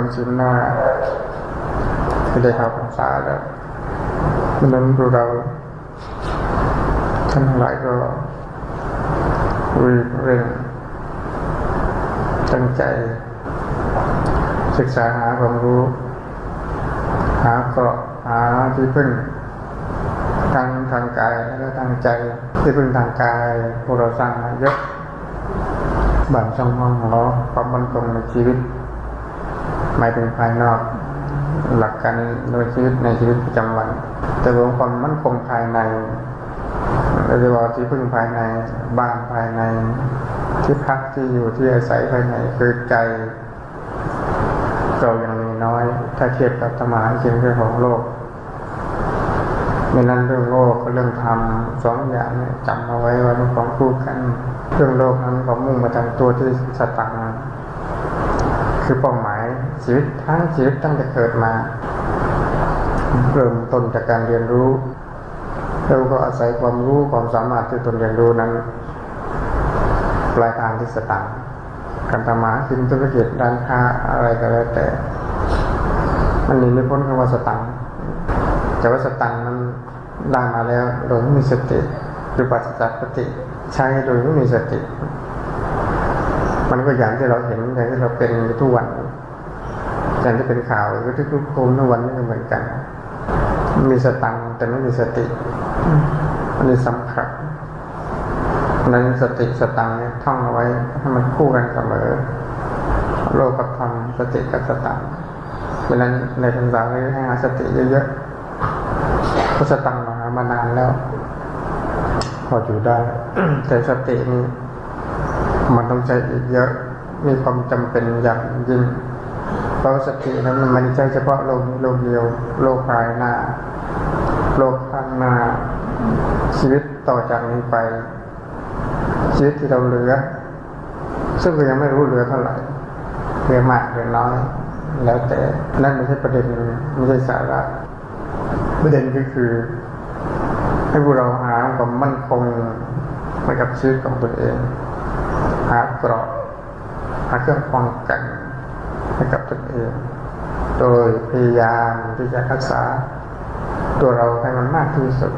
วันสินหน้าที่ได้เข้าพรรษาแล้วดังนั้นพวกเราท่านทั้งหลายก็รีบเร่งตั้งใจ ศึกษาหาความรู้ หาเกาะหาที่พึ่งทางทางกายแล้วก็ทางใจที่พึ่งทางกายพวกเราสร้างมาเยอะบ้านช่องห้องหอความมั่นคงในชีวิต หมายถึงภายนอก หลักการโดยชีวิตในชีวิตประจำวัน แต่รวมความมั่นคงภายในเราจะบอกที่พึ่งภายในบ้านภายใน ที่พักที่อยู่ที่อาศัยภายในคือใจเรายังมีน้อย ถ้าเทียบกับธรรมะจริงเรื่องของโลกไม่นั้นเรื่องโลกกับเรื่องธรรมสองอย่างจำเอาไว้ว่าเป็นของคู่กัน เรื่องโลกนั้นก็มุ่งมาทางตัวที่สตัง คือเป้าหมายชีวิตทั้งชีวิตตั้งแต่เกิดมา เริ่มต้นจากการเรียนรู้เราก็อาศัยความรู้ความสามารถที่ตนเรียนรู้นั้น ปลายทางที่สตังค์การทำมาหากินธุรกิจด้านค้าอะไรก็แล้วแต่ มันหนีไม่พ้นคำว่าสตังค์แต่ว่าสตังค์นั้นได้มาแล้วโดยไม่มีสติหรือปัจจัยปฏิใช้โดยไม่มีสติ มันก็อย่างที่เราเห็นอย่างที่เราเป็นทุกวันอย่างที่เป็นข่าวหรือที่ทุกคนทุกวันนี่เหมือนกัน มีสตังค์แต่ไม่มีสติอันนี้สำคัญนั้นสติสตังเนี่ยท่องเอาไว้ให้มันคู่กันเสมอ โลกกับธรรมสติกับสตังเพราะฉะนั้นในภาษาเลยให้หาสติเยอะๆเพราะสตังมาหามานานแล้ว พออยู่ได้แต่สตินี่ มันต้องใช้อีกเยอะมีความจำเป็นอย่างยิ่งเพราะสตินั้นมันใช่เฉพาะโลกโลกเดียว โลกภายหน้า โลกข้างหน้า ชีวิตต่อจากนี้ไป ชีวิตที่เราเหลือ ซึ่งเรายังไม่รู้เหลือเท่าไหร่เหลือมากเหลือน้อย แล้วแต่นั่นไม่ใช่ประเด็นไม่ใช่สาระประเด็นก็คือ ให้พวกเราหาความมั่นคงให้กับชีวิตของตนเอง เกราะหาเครื่องป้องกันให้กับตนเอง โดยพยายามที่จะรักษาตัวเราให้มันมากที่สุด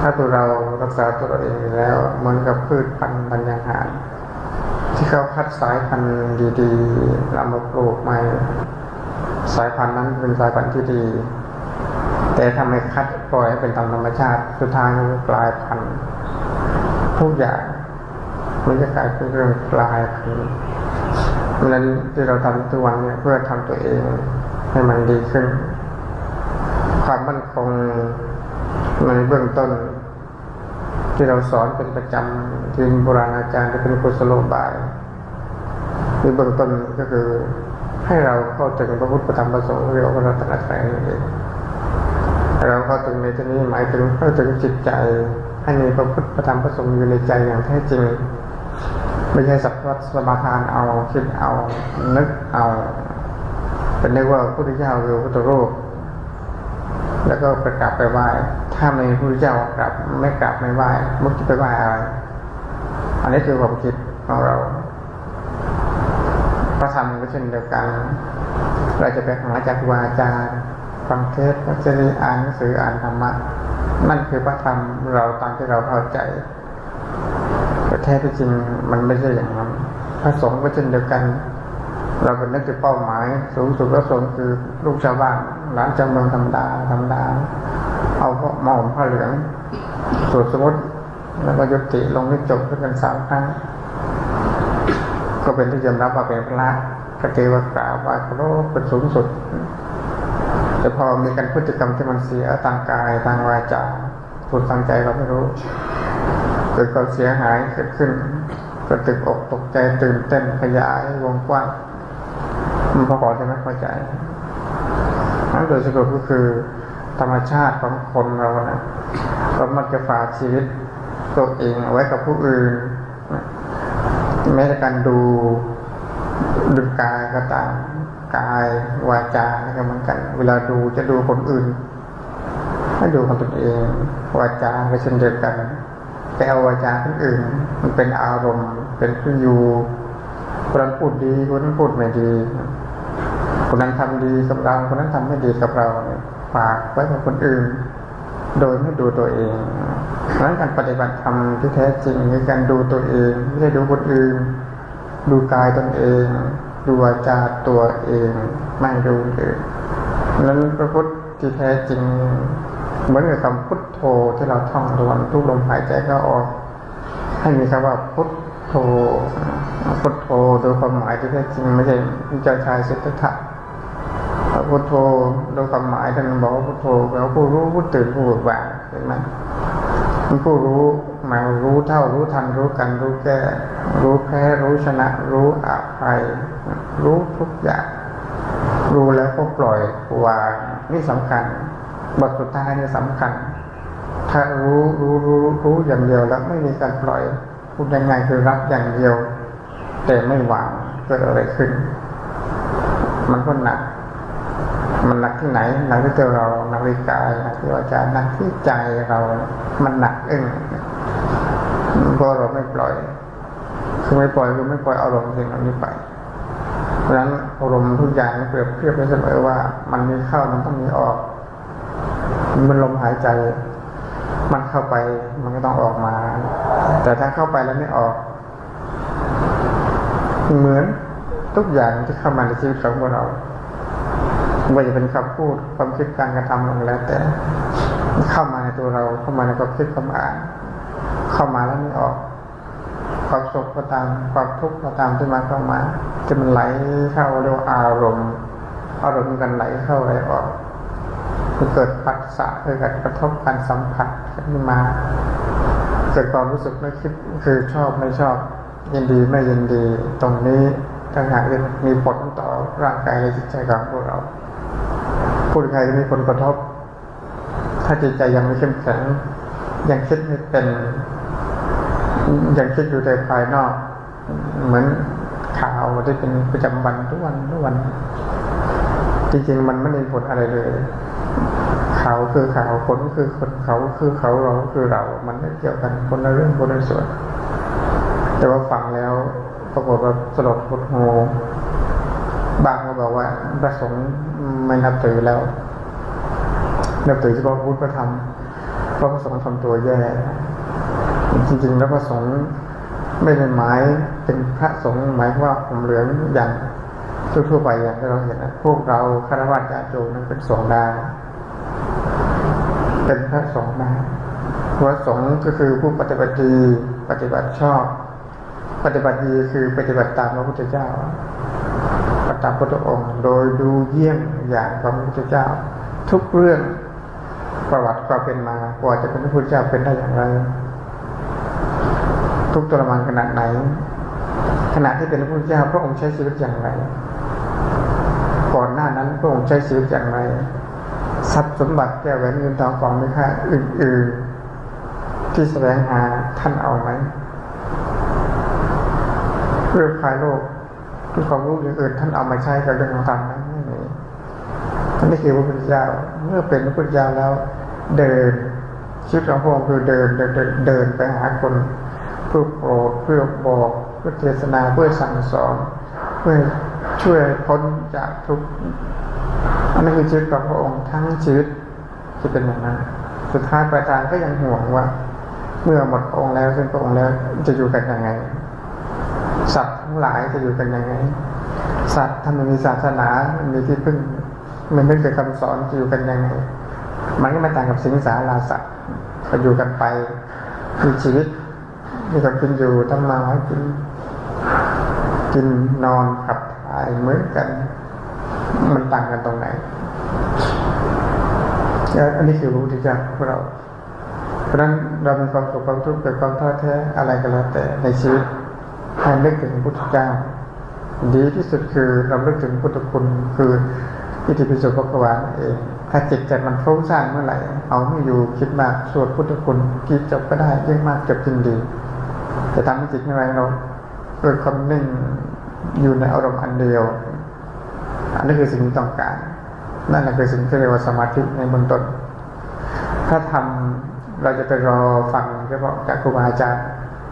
ถ้าตัวเรารักษาตัวเราเองแล้ว เหมือนกับพืชพันธุ์บรรยางหาร ที่เขาคัดสายพันธุ์ดีๆแล้วมาปลูกใหม่สายพันธุ์นั้นเป็นสายพันธุ์ที่ดี แต่ทำไมคัดปล่อยให้เป็นตามธรรมชาติ สุดท้ายมันกลายพันธุ์ทุกอย่าง มันจะกลายเป็นเรื่องกลายพันธุ์เพราะนั้นที่เราทำทุกวันเนี่ยเพื่อทำตัวเองให้มันดีขึ้น ความมั่นคงในเบื้องต้น ที่เราสอนเป็นประจำที่โบราณอาจารย์จะเป็นกุศโลบายในเบื้องต้นก็คือให้เราเข้าถึงพระพุทธธรรมประสงค์เรียกว่าพระรัตนตรัยนั่นเองเราเข้าถึงในที่นี้หมายถึงเข้าถึงจิตใจ ให้มีพระพุทธธรรมประสงค์อยู่ในใจอย่างแท้จริง ไม่ใช่สักว่าสมาทานเอาคิดเอานึกเอา เป็นนึกว่าพระพุทธเจ้าคือพระพุทธรูปแล้วก็ไปกราบไปไหว้ถ้าไม่มีพระพุทธเจ้ากราบไม่กราบไม่ไหว้มุกจะไปไหว้อะไรอันนี้คือความคิดของเราพระธรรมก็เช่นเดียวกัน เราจะไปหาจากครูบาจาฟังเทศน์วัจนีอ่านหนังสืออ่านธรรมะนั่นคือพระธรรมเราตามที่เราเข้าใจ ท้ที่จริงมันไม่ใช่อย่างนั้นพระสงฆ์ก็เช่นเดียวกัน เราเป็นนึกถึงเป้าหมาย สูงสุดพระสงฆ์คือลูกชาวบ้านหลานจำเมืองธรรมดาธรรมดา เอาพระหมอมผ้าเหลืองสวดสมุดแล้วก็ยุติลงที่จบด้วยกันสามครั้ง ก็เป็นที่ยอมรับว่าเป็นพระก็ถือว่ากราบไหว้เคารเป็นสูงสุด แต่พอมีการพฤติกรรมที่มันเสียทางกายทางวาจาพูดทางใจเราไม่รู้ กิดความเสียหายเกิดขึ้นก็ตึกอกตกใจตื่นเต้นขยายวงกว้างมันพอขอจะไม่เข้าใจนั่นโดยสรุปก็คือ ธรรมชาติของคนเรานะเรามักจะฝากชีวิตตัวเองไว้กับผู้อื่นแม้แต่การดูดูกายก็ตามกายวาจาก็เหมือนกัน เวลาดูจะดูคนอื่นให้ดูของตนเอง วาจาก็เช่นเดียวกัน แต่เอาวาจาคนอื่น มันเป็นอารมณ์ เป็นผู้อยู่คนนั้นพูดดีคนนั้นพูดไม่ดีคนนั้นทำดีกับเราคนนั้นทำไม่ดีกับเราฝากไว้กับคนอื่น โดยไม่ดูตัวเองนั้นการปฏิบัติธรรมที่แท้จริงคือการดูตัวเอง ไม่ใช่ดูคนอื่น ดูกายตนเอง ดูวาจาตัวเอง ไม่ดูคนอื่นนั้นพระพุทธที่แท้จริง เหมือนกับคำพุทโธที่เราท่องทุกวันทุกลมหายใจก็ออก ให้มีคำว่าพุทโธพุทโธโดยความหมายที่แท้จริงไม่ใช่เจ้าชายสิทธัตถะพุทโธโดยความหมายท่านบอกว่าพุทโธแปลว่าผู้รู้ผู้ตื่นผู้เบิกบานเห็นไหมผู้รู้หมายรู้เท่ารู้ทันรู้กันรู้แก้รู้แพ้รู้ชนะ รู้อภัย รู้ทุกอย่าง รู้แล้วก็ปล่อยวางนี่สำคัญ บทสุดท้ายนี่สำคัญ ถ้ารู้รู้รู้รู้อย่างเดียวแล้วไม่มีการปล่อยพูดยังไงคือรับอย่างเดียว แต่ไม่วางเกิดอะไรขึ้น มันก็หนัก มันหนักที่ไหนหนักที่ตัวเราหนักที่กายหนักที่วาจาหนักที่ใจเรา มันหนักเองเพราะเราไม่ปล่อย คือไม่ปล่อยคือไม่ปล่อยอารมณ์สิ่งเหล่านี้ไปเพราะฉะนั้นอารมณ์ทุกอย่างเปรียบเทียบไปเสมอว่า มันมีเข้ามันต้องมีออก มันลมหายใจ มันเข้าไปมันก็ต้องออกมา แต่ถ้าเข้าไปแล้วไม่ออก เหมือนทุกอย่างที่เข้ามาในชีวิตของพวกเราไม่ว่าจะเป็นคำพูดความคิดการกระทำอะไรแต่ เข้ามาในตัวเราเข้ามาในความคิดความอ่าน เข้ามาแล้วไม่ออก ความสุขก็ตามความทุกข์ก็ตามที่มาเข้ามาจะมันไหลเข้าเรียกว่าอารมณ์ อารมณ์กันไหลเข้าไหลออก เกิดปัสสะเกิดกระทบการสัมผัสขึ้นมา เกิดความรู้สึกไม่คิดคือชอบไม่ชอบยินดีไม่ยินดี ตรงนี้ถ้าหากมีผลต่อร่างกายและจิตใจของพวกเราผู้ใครจะมีผลกระทบ ถ้าจิตใจยังไม่เข้มแข็งยังคิดไม่เป็น ยังคิดอยู่แต่ภายนอก เหมือนข่าวที่เป็นประจำวันทุกวันทุกวัน จริงๆมันไม่ได้ผลอะไรเลย เขาคือเขาคนคือคนเขาคือเขาเราคือเรา มันไม่เกี่ยวกันคนละเรื่องคนละส่วน แต่ว่าฟังแล้วปรากฏว่าสลดหดหูบางก็บอกว่าพระสงฆ์ไม่นับถือแล้วนับถือเฉพาะพุทธพระธรรมเพราะพระสงฆ์ทำตัวแย่จริงๆแล้วพระสงฆ์ไม่ได้หมายเป็นพระสงฆ์หมายว่าผมเหลืองอย่างทั่วๆไปอย่างที่เราเห็นนะพวกเราคารวะญาติโยมนั้นเป็นสงฆ์ได้ เป็นพระสงฆ์ได้พระสงฆ์ก็คือผู้ปฏิบัติดีปฏิบัติชอบ ปฏิบัติดีคือปฏิบัติตามพระพุทธเจ้าปฏิบัติพระองค์ โดยดูเยี่ยงอย่างพระพุทธเจ้า ทุกเรื่องประวัติความเป็นมากว่าจะเป็นพระพุทธเจ้าเป็นได้อย่างไร ทุกทรมานขนาดไหน ขณะที่เป็นพระพุทธเจ้าพระองค์ใช้ชีวิตอย่างไร ก่อนหน้านั้นพระองค์ใช้ชีวิตอย่างไร ทรัพย์สมบัติแก้วแหวนเงินทองกองมีค่าอื่นๆ ที่แสวงหาท่านเอาไหมเรื่องภายโลกที่ความรู้อย่างอื่นท่านเอามาใช้กับเรื่องของธรรมไหมไม่มีท่านนี่คือพระพุทธเจ้าเมื่อเป็นพระพุทธเจ้าแล้ว เดินชีวิตของพระองค์คือเดินเดินเดินเดินไปหาคนเพื่อโปรดเพื่อบอกเพื่อเทศนาเพื่อสั่งสอนเพื่อช่วยพ้นจากทุกข์ อันนั้นคือชีวิตของพระองค์ทั้งชีวิตที่เป็นอย่างนั้น สุดท้ายปลายทางก็ยังห่วงว่า เมื่อหมดองค์แล้วสิ้นพระองค์แล้วจะอยู่กันยังไง สัตว์ทั้งหลายจะอยู่กันยังไง สัตว์ถ้ามันมีศาสนามันมีที่พึ่ง มันไม่เกิดคำสอนจะอยู่กันยังไง มันก็ไม่ต่างกับสิงสาราสัตว์ก็อยู่กันไปมีชีวิตมีกับกินอยู่ทำมาหากินกินนอนขับถ่ายเหมือนกัน มันต่างกันตรงไหน อันนี้คือรู้ที่จะพวกเรา เพราะนั้นเรามีความสุขความทุกข์เกิดความท้อแท้อะไรก็แล้วแต่ในชีวิตให้นึกถึงพุทธเจ้า ดีที่สุดคือเราเลิกถึงพุทธคุณคืออิทธิปิโสภควาเองถ้าจิตใจมันฟุ้งซ่านเมื่อไหร่ เอาไม่อยู่คิดมากสวดพุทธคุณคิดจบก็ได้ยิ่งมากจบยิ่งดีแต่ทำให้จิตไม่ไหวเราเกิดความนิ่งอยู่ในอารมณ์อันเดียว อันนี้คือสิ่งที่ต้องการ นั่นแหละคือสิ่งที่เรียกว่าสมาธิในเบื้องต้น ถ้าทำเราจะไปรอฟังเฉพาะจากครูบาอาจารย์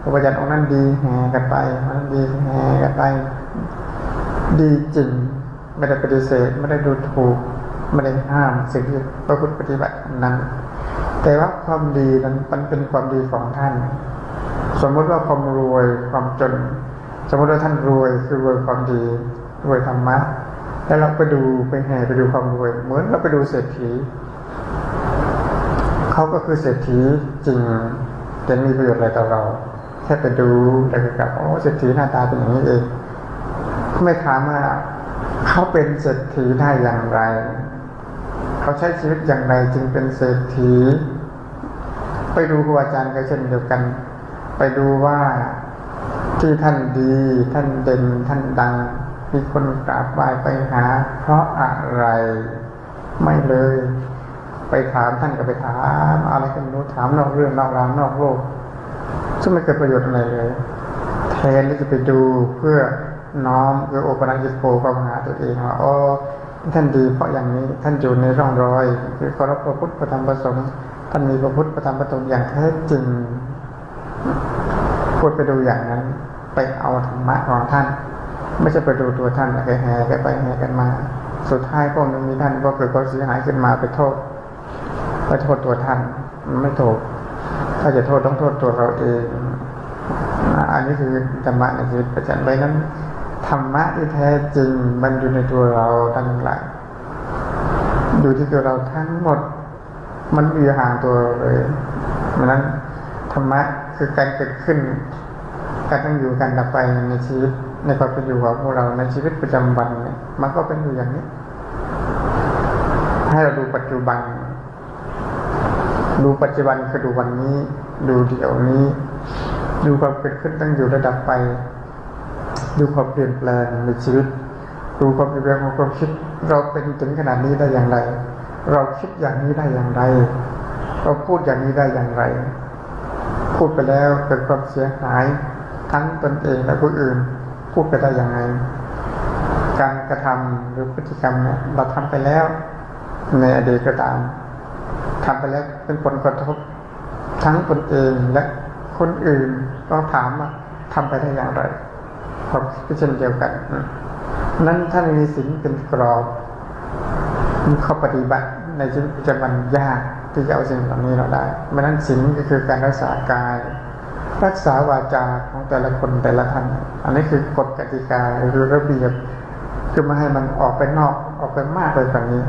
ครูบาอาจารย์องค์นั้นดีแห่กันไปองค์นั้นดีแห่กันไป ดีจริง ไม่ได้ปฏิเสธ ไม่ได้ดูถูก ไม่ได้ห้ามสิ่งที่ประพฤติปฏิบัตินั้น แต่ว่าความดีนั้นมันเป็นความดีของท่าน สมมติว่าความรวยความจน สมมติว่าท่านรวยคือรวยความดีรวยธรรมะ แล้วเราไปดูไปแห่ไปดูความรวย เหมือนเราไปดูเศรษฐีเขาก็คือเศรษฐีจริงจะมีประโยชน์อะไรต่อเรา แค่ไปดูแล้วก็กลับโอ้เศรษฐีหน้าตาเป็นอย่างนี้เอง ไม่ถามว่าเขาเป็นเศรษฐีได้อย่างไร เขาใช้ชีวิตอย่างไรจึงเป็นเศรษฐี ไปดูครูอาจารย์ก็เช่นเดียวกัน ไปดูว่าที่ท่านดี ท่านเด่นท่านดัง มีคนกราบไหว้ไปหา เพราะอะไรไม่เลย ไปถามท่านก็ไปถาม อะไรกันไม่รู้ถามนอกเรื่องนอกราวนอกโลก ซึ่งไม่เกิดประโยชน์อะไรเลย แทนที่จะไปดูเพื่อน้อมคือโอปนัญญิโกเข้าหาตัวเองว่าอ๋อท่านดีเพราะอย่างนี้ท่านอยู่ในร่องรอย คือเคารพพระพุทธพระธรรมพระสงฆ์ท่านมีพระพุทธพระธรรมพระสงฆ์อย่างแท้จริงควรไปดูอย่างนั้น ไปเอาธรรมะของท่าน ไม่ใช่ไปดูตัวท่านแห่แห่กันไปแห่กันมา สุดท้ายก็ไม่มีท่านก็เกิดความเสียหายขึ้นมาไปโทษไปโทษตัวท่านมันไม่ถูก ถ้าจะโทษต้องโทษตัวเราเองอันนี้คือธรรมะในชีวิตประจำไว้นั้นธรรมะที่แท้จริงมันอยู่ในตัวเราทั้งหลายอยู่ที่ตัวเราทั้งหมด มันอยู่ห่างตัวเราเลยเพราะนั้นธรรมะคือการเกิดขึ้นการตั้งอยู่การดับไปในชีวิต ในความเป็นอยู่ของพวกเราในชีวิตประจำวันเนี่ยมันก็เป็นอยู่อย่างนี้ ให้เราดูปัจจุบัน ดูปัจจุบันคือดูวันนี้ ดูเดี๋ยวนี้ ดูความเกิดขึ้นตั้งอยู่ระดับไป ดูความเปลี่ยนแปลงในชีวิต ดูความเปลี่ยนแปลงของความคิด เราเป็นถึงขนาดนี้ได้อย่างไร เราคิดอย่างนี้ได้อย่างไร เราพูดอย่างนี้ได้อย่างไร พูดไปแล้วเกิดความเสียหายทั้งตนเองและผู้อื่น พูดไปได้อย่างไรการกระทำหรือพฤติกรรมเนี่ยเราทำไปแล้ว ในอดีตก็ตามทำไปแล้วเป็นผลกระทบ ทั้งตนเองและคนอื่นก็ถามว่าทำไปได้อย่างไรความคิดเช่นเดียวกัน นั้นถ้ามีสิ่งเป็นกรอบมีข้อปฏิบัติในชีวิตประจำวันยากที่จะเอาสิ่งเหล่านี้เราได้ไม่นั้นสิ่งก็คือการรักษากาย รักษาวาจาของแต่ละคนแต่ละท่าน อันนี้คือกฎกติกาหรือระเบียบ คือไม่ให้มันออกไปนอกออกไปมากเลยกว่านี้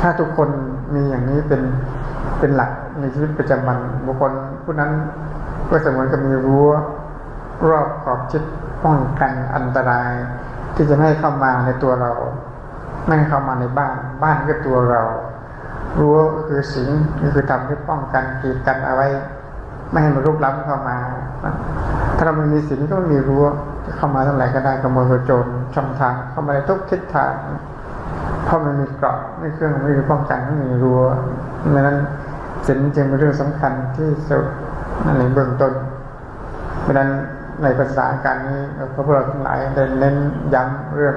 ถ้าทุกคนมีอย่างนี้เป็นเป็นหลักในชีวิตประจำวันบุคคลผู้นั้นก็เสมือนกับมีรั้วรอบขอบชิดป้องกันอันตราย ที่จะไม่ให้เข้ามาในตัวเราไม่ให้เข้ามาในบ้าน บ้านก็ตัวเรารั้วคือสิ่งนี่คือทำให้ป้องกันกีดกันเอาไว้ ไม่ให้มันรุกล้ำเข้ามา ถ้าเราไม่มีสิ่งก็ไม่มีรั้วเข้ามาท่าไหร่ก็ได้ขโมยกระโจรช่องทางเข้ามาในทุกทิศทางเพราะมันมีเกราะไม่เครื่องไม่มีป้องกันไม่มีรั้วดังนั้นศีลจึงเป็นเรื่องสำคัญที่สุดในเบื้องต้นเพราะนั้นในภาษาการนี้พระพุทธเราทั้งหลายได้เน้นย้ำเรื่อง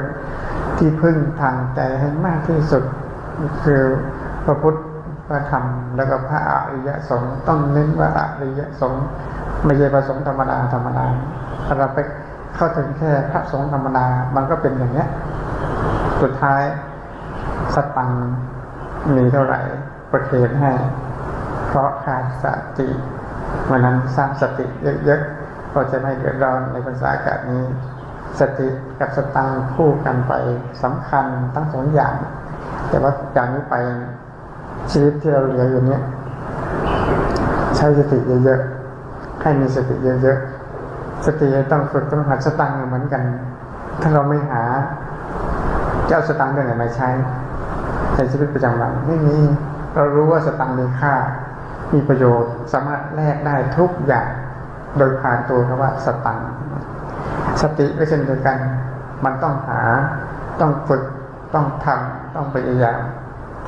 ที่พึ่งทางใจให้มากที่สุด คือพระพุทธ พระธรรมแล้วก็พระอริยสงฆ์ต้องเน้นว่าอริยสงฆ์ไม่ใช่พระสงฆ์ธรรมดาธรรมดาถ้าเราไปเข้าถึงแค่พระสงฆ์ธรรมดามันก็เป็นอย่างเนี้ย สุดท้ายสตังมีเท่าไหร่ประเคนให้ เพราะขาดสติวันนั้นสร้างสติเยอะๆก็จะไม่เดือดร้อนในภาษาอากาศนี้ สติกับสตังคู่กันไปสำคัญทั้งสองอย่าง แต่ว่าจากนี้ไป ชีวิตที่เราเหลืออยู่เนี้ยใช้สติเยอะๆให้มีสติเยอะๆสติต้องฝึกต้องหัดสตังค์เหมือนกัน ถ้าเราไม่หาจะเอาสตังค์ที่ไหนมาใช้ในชีวิตประจำวันไม่มีเรารู้ว่าสตังค์มีค่า มีประโยชน์สามารถแลกได้ทุกอย่างโดยผ่านตัวคำว่าสตังค์สติก็เช่นเดียวกัน มันต้องหาต้องฝึกต้องทำต้องพยายาม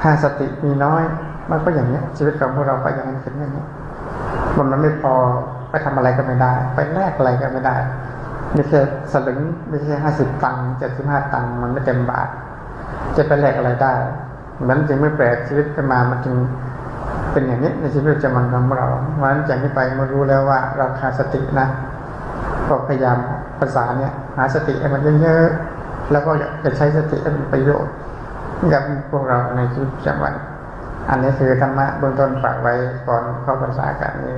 ถ้าสติมีน้อย มันก็อย่างนี้ชีวิตของพวกเราก็อย่างนั้นเป็นอย่างนี้มันมันไม่พอไปทำอะไรก็ไม่ได้ ไปแลกอะไรก็ไม่ได้ไม่ใช่สลึงไม่ใช่ห้าสิบตังค์เจ็ดสิบห้าตังค์มันไม่เต็มบาท จะไปแลกอะไรได้มันจึงไม่แปลกชีวิตขึ้นมามันจึงเป็นอย่างนี้ในชีวิตประจำวันของเราเพราะฉะนั้นจากนี้ไปมารู้แล้วว่าเราขาดสตินะก็พยายามภาษาเนี่ยหาสติให้มันเยอะๆแล้วก็จะใช้สติให้เป็นประโยชน์ กับพวกเราในชีวิตประจำวัน อันนี้คือธรรมะเบื้องต้นฝากไว้ก่อนเข้าภาษากันนี้